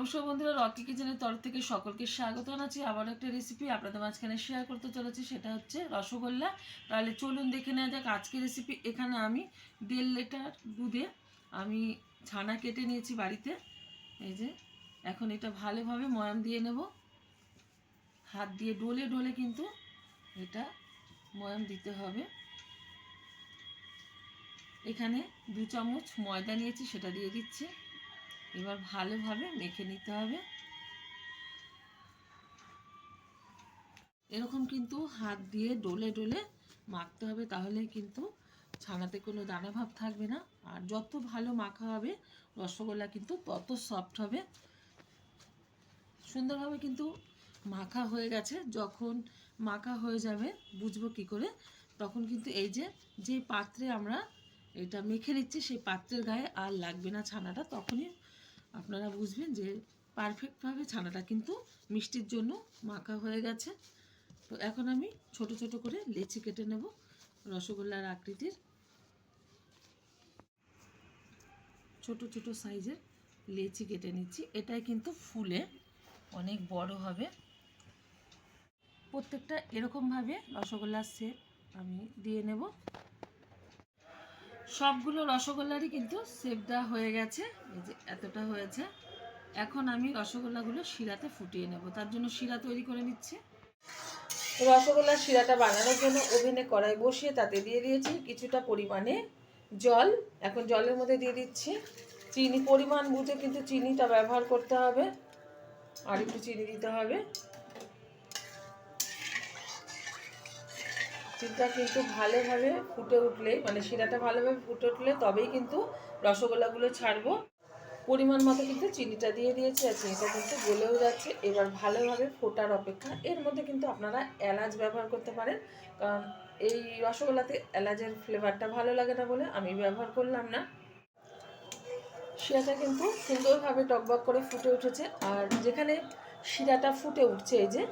নমস্কার বন্ধুরা রকি কিচেনের তরফ থেকে সকলকে স্বাগত জানাচ্ছি। আবার একটা রেসিপি আপনাদের মাঝখানে শেয়ার করতে চলেছি, সেটা হচ্ছে রসগোল্লা। তাহলে চলুন দেখে নেওয়া যাক আজকের রেসিপি এখানে আমি দেড় লিটার দুধে আমি ছানা কেটে নিয়েছি বাড়িতে। এই যে, এখন এটা ভালোভাবে ময়াম দিয়ে নেব। হাত দিয়ে ডলে ডলে কিন্তু এটা ময়াম দিতে হবে। এখানে দু চামচ ময়দা নিয়েছি, সেটা দিয়ে দিচ্ছি। এবার ভালোভাবে মেখে নিতে হবে। এরকম কিন্তু হাত দিয়ে ডলে ডলে মাখতে হবে, তাহলে কিন্তু ছানাতে কোনো দানা ভাব থাকবে না। আর যত ভালো মাখা হবে, রসগোল্লা কিন্তু তত সফট হবে। সুন্দরভাবে কিন্তু মাখা হয়ে গেছে। যখন মাখা হয়ে যাবে, বুঝব কি করে, তখন কিন্তু এই যে যে পাত্রে আমরা এটা মেখে নিচ্ছি, সেই পাত্রের গায়ে আর লাগবে না ছানাটা, তখনই আপনারা বুঝবেন যে পারফেক্টভাবে ছানাটা কিন্তু মিষ্টির জন্য মাখা হয়ে গেছে। তো এখন আমি ছোট ছোট করে লেচি কেটে নেব রসগোল্লার আকৃতির। ছোট ছোট সাইজের লেচি কেটে নিচ্ছি। এটাই কিন্তু ফুলে অনেক বড় হবে। প্রত্যেকটা এরকমভাবে রসগোল্লার শেপ আমি দিয়ে নেব। সবগুলো রসগোল্লারই কিন্তু দেওয়া হয়ে গেছে। এই যে এতটা হয়েছে। এখন আমি রসগোল্লাগুলো শিরাতে ফুটিয়ে নেব। তার জন্য শিরা তৈরি করে নিচ্ছি। রসগোল্লার শিরাটা বানানোর জন্য ওভেনে কড়াই বসিয়ে তাতে দিয়ে দিয়েছি কিছুটা পরিমাণে জল। এখন জলের মধ্যে দিয়ে দিচ্ছি চিনি। পরিমাণ বুঝে কিন্তু চিনিটা ব্যবহার করতে হবে। আর একটু চিনি দিতে হবে। চিনিটা কিন্তু ভালোভাবে ফুটে উঠলে মানে শিরাটা ভালোভাবে ফুটে উঠলে তবেই কিন্তু রসগোল্লাগুলো ছাড়বো। পরিমাণ মতো কিন্তু চিনিটা দিয়ে দিয়েছি আর চিনিটা কিন্তু গলেও যাচ্ছে। এবার ভালোভাবে ফোটার অপেক্ষা। এর মধ্যে কিন্তু আপনারা এলাচ ব্যবহার করতে পারেন, কারণ এই রসগোল্লাতে এলাচের ফ্লেভারটা ভালো লাগে না বলে আমি ব্যবহার করলাম না। শিরাটা কিন্তু সুন্দরভাবে টকবক করে ফুটে উঠেছে। আর যেখানে শিরাটা ফুটে উঠছে, এই যে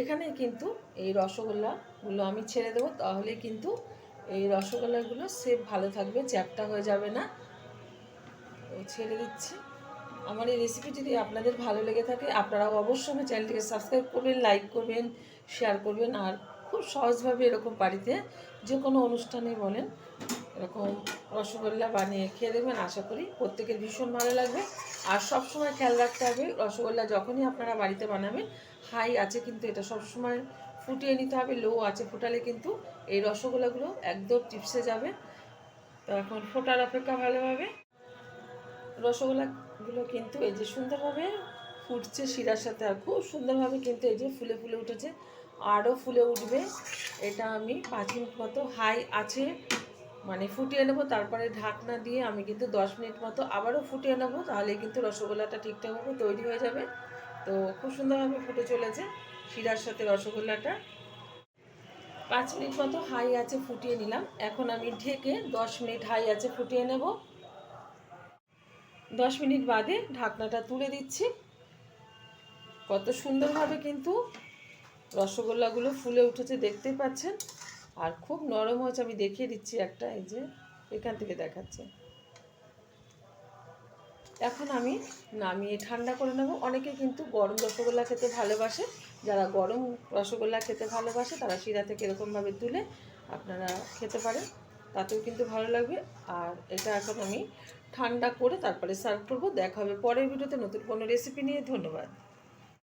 এখানে কিন্তু এই রসগোল্লাগুলো আমি ছেড়ে দেবো তাহলে কিন্তু এই রসগোল্লাগুলো সেপ ভালো থাকবে, চ্যাপটা হয়ে যাবে না। ছেড়ে দিচ্ছি। আমার এই রেসিপি যদি আপনাদের ভালো লেগে থাকে আপনারা অবশ্যই আমার চ্যানেলটিকে সাবস্ক্রাইব করবেন লাইক করবেন শেয়ার করবেন, আর খুব সহজভাবে এরকম বাড়িতে যে কোনো অনুষ্ঠানে বলেন। এরকম রসগোল্লা বানিয়ে খেয়ে দেবেন, আশা করি প্রত্যেকের ভীষণ ভালো লাগবে। আর সব সময় খেয়াল রাখতে হবে, রসগোল্লা যখনই আপনারা বাড়িতে বানাবেন, হাই আছে কিন্তু এটা সব সময় ফুটিয়ে নিতে হবে লো আছে ফুটালে কিন্তু এই রসগোল্লাগুলো একদম টিপসে যাবে। তো এখন ফোটার অপেক্ষা ভালোভাবে। রসগোল্লাগুলো কিন্তু এই যে সুন্দরভাবে ফুটছে শিরার সাথে, আর খুব সুন্দরভাবে কিন্তু এই যে ফুলে ফুলে উঠেছে, আরও ফুলে উঠবে। এটা আমি পাঁচ মিনিট মতো হাই আছে মানে ফুটিয়ে নেব, তারপরে ঢাকনা দিয়ে আমি কিন্তু দশ মিনিট মতো আবারও ফুটিয়ে নেব, তাহলে কিন্তু রসগোল্লাটা ঠিকঠাকভাবে তৈরি হয়ে যাবে। তো খুব সুন্দরভাবে ফুটে চলেছে শিরার সাথে রসগোল্লাটা। পাঁচ মিনিট মতো হাই আছে ফুটিয়ে নিলাম। এখন আমি ঢেকে দশ মিনিট হাই আছে ফুটিয়ে নেব। দশ মিনিট বাদে ঢাকনাটা তুলে দিচ্ছি। কত সুন্দরভাবে কিন্তু রসগোল্লাগুলো ফুলে উঠেছে দেখতেই পাচ্ছেন? আর খুব নরম হয়েছে, আমি দেখিয়ে দিচ্ছি একটা, এই যে এখান থেকে দেখাচ্ছে। এখন আমি নামিয়ে ঠান্ডা করে নেব। অনেকে কিন্তু গরম রসগোল্লা খেতে ভালোবাসে। যারা গরম রসগোল্লা খেতে ভালোবাসে, তারা শিরা থেকে এরকমভাবে তুলে আপনারা খেতে পারেন। তাতেও কিন্তু ভালো লাগবে। আর এটা এখন আমি ঠান্ডা করে তারপরে সার্ভ করব। দেখা হবে পরের ভিডিওতে। নতুন কোনো রেসিপি নিয়ে। ধন্যবাদ।